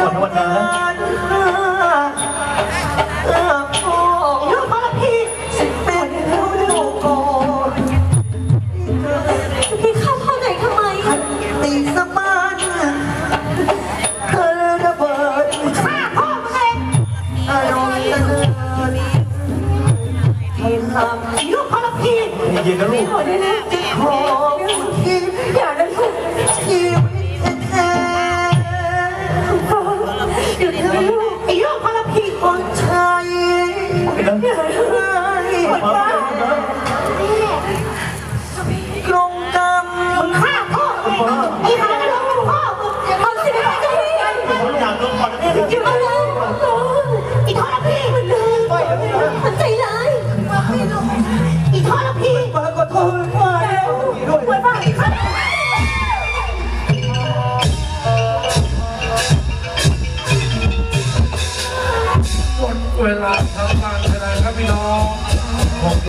ก่อนนะวันนะพี่เข้าข้าไหนทำไมตีสมานธิเองอารมตะลูกที่ทำยุพลพีเย็นนะลูก อย่าได้คนบ้ากรงกรรมมึงฆ่าพ่อไอ้หาลูกพ่อมึงสิไม่ได้ผมอยากลงก่อนนะอยู่มาลยอีทอดพี่มันเลยมันใจร้ายอีทอดพี่ปรากฏโทษว่ เวลาทำงานแสดงครับพี่น้อง